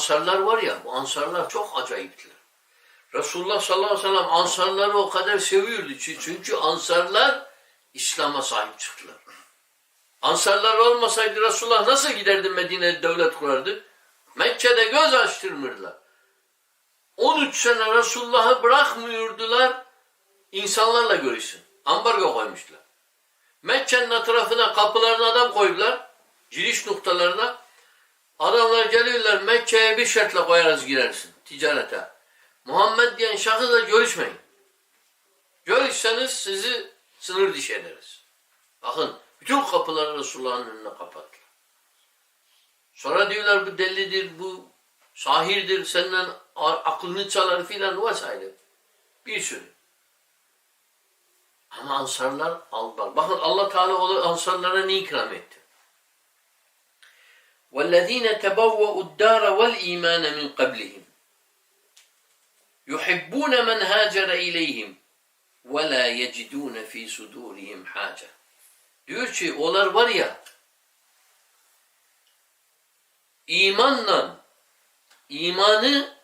ansarlar var ya, bu ansarlar çok acayiptiler. Resulullah sallallahu aleyhi ve sellem ansarları o kadar seviyordu. Çü- Çünkü ansarlar İslam'a sahip çıktılar. Ansarlar olmasaydı Resulullah nasıl giderdi Medine'de devlet kurardı? Mekke'de göz açtırmırlar. 13 sene Resulullah'ı bırakmıyordular insanlarla görüşsün. Ambargo koymuşlar. Mekke'nin etrafına kapılarına adam koydular. Giriş noktalarına. Adamlar geliyorlar Mekke'ye bir şartla koyarız girersin ticarete. Muhammed diyen şahısla görüşmeyin. Görüşseniz sizi sınır dışı ederiz. Bakın bütün kapıları Resulullah'ın önüne kapattılar. Sonra diyorlar bu delidir, bu sahirdir, senden aklını çalar filan vesaire. Bir sürü. Ama ansarlar aldılar. Bakın Allah Teala o ansarlara ne ikram etti? وَالَّذ۪ينَ تَبَوَّؤُوا الدَّارَ وَالْا۪يمَانَ مِنْ قَبْلِهِمْ يُحِبُّونَ مَنْ هَاجَرَ اِلَيْهِمْ وَلَا يَجِدُونَ ف۪ي صُدُورِهِمْ حَاجَةً Diyor ki onlar var ya imanla imanı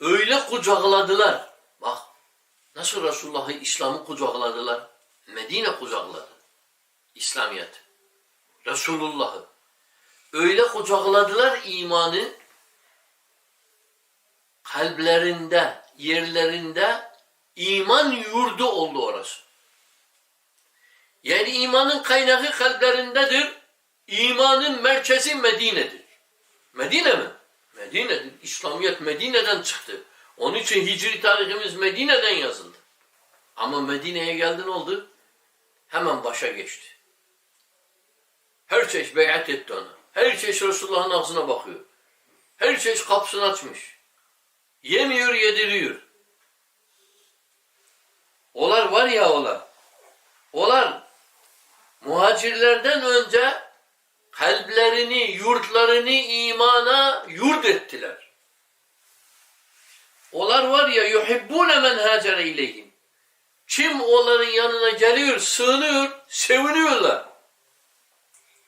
öyle kucakladılar. Bak nasıl Resulullah'ı İslam'ı kucakladılar. Medine kucakladı. İslamiyet. Resulullah'ı. Öyle kucakladılar imanı kalplerinde, yerlerinde iman yurdu oldu orası. Yani imanın kaynağı kalplerindedir. İmanın merkezi Medine'dir. Medine mi? Medine'dir. İslamiyet Medine'den çıktı. Onun için hicri tarihimiz Medine'den yazıldı. Ama Medine'ye geldi oldu? Hemen başa geçti. Her çeşit beyat etti ona. Her çeşit Resulullah'ın ağzına bakıyor. Her çeşit kapısını açmış. Yemiyor, yediriyor. Olar var ya olar. Olar muhacirlerden önce kalplerini, yurtlarını imana yurt ettiler. Olar var ya yuhibbune men hacere ileyhim. Kim onların yanına geliyor, sığınıyor, seviniyorlar.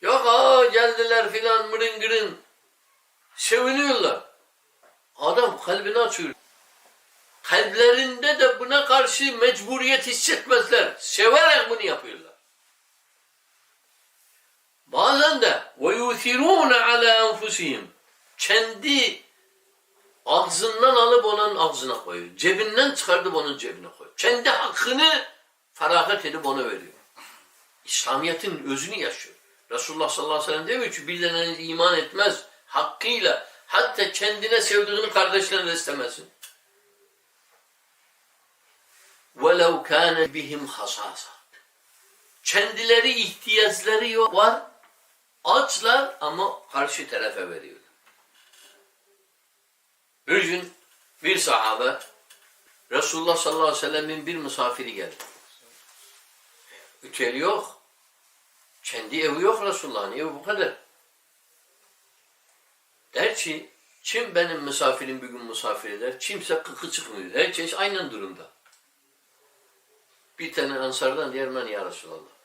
Yok aa geldiler filan mırın gırın. Seviniyorlar. Adam kalbini açıyor. Kalplerinde de buna karşı mecburiyet hissetmezler. Severek bunu yapıyorlar. Bazen de ve yuthirûne alâ enfusihim. Kendi ağzından alıp onun ağzına koyuyor. Cebinden çıkartıp onun cebine koyuyor. Kendi hakkını feragat edip ona veriyor. İslamiyet'in özünü yaşıyor. Resulullah sallallahu aleyhi ve sellem demiyor ki birilerine iman etmez hakkıyla hatta kendine sevdiğini kardeşlerine de istemesin. وَلَوْ كَانَ بِهِمْ خَصَاصًا Kendileri ihtiyaçları yok var. Açlar ama karşı tarafa veriyorlar. Bir gün bir sahabe Resulullah sallallahu aleyhi ve sellemin bir misafiri geldi. Üteli yok. Kendi evi yok Resulullah'ın evi bu kadar. Der ki kim benim misafirim bir gün misafir eder? Kimse kıkı çıkmıyor. Herkes aynen durumda. Bir tane ansardan diğer ben ya Resulallah.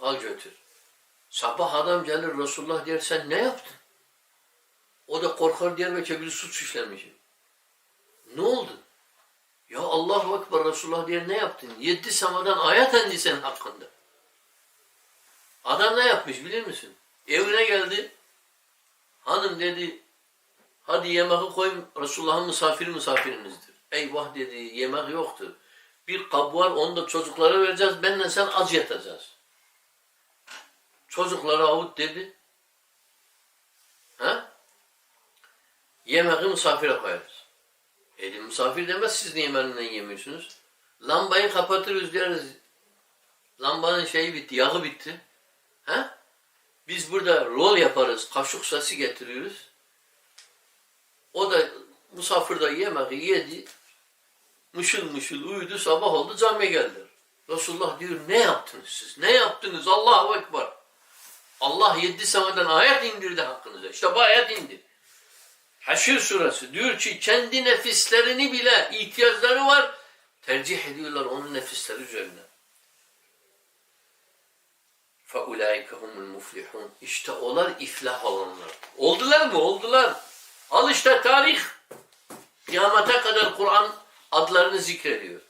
Al götür. Sabah adam gelir Resulullah der sen ne yaptın? O da korkar diğer ve bir suç işlemişim. Ne oldu? Allahu Ekber Resulullah diye ne yaptın? Yedi semadan ayet indi senin hakkında. Adam ne yapmış bilir misin? Evine geldi. Hanım dedi hadi yemeği koyun Resulullah'ın misafiri misafirinizdir. Eyvah dedi yemek yoktu. Bir kab var onu da çocuklara vereceğiz. Benle sen az yatacağız. Çocuklara avut dedi. Ha? Yemeği misafire koyarız. E misafir demez siz niye benimle yemiyorsunuz? Lambayı kapatırız deriz. Lambanın şeyi bitti, yağı bitti. Ha? Biz burada rol yaparız, kaşık sesi getiriyoruz. O da misafir de yemeği yedi. Mışıl mışıl uyudu, sabah oldu camiye geldi. Resulullah diyor ne yaptınız siz? Ne yaptınız? Allahu Ekber. Allah yedi semadan ayet indirdi hakkınıza. İşte bu ayet indi. Haşir suresi diyor ki kendi nefislerini bile ihtiyaçları var tercih ediyorlar onun nefisleri üzerine. فَاُولَٰئِكَ هُمُ الْمُفْلِحُونَ İşte onlar iflah olanlar. Oldular mı? Oldular. Al işte tarih. Kıyamete kadar Kur'an adlarını zikrediyor.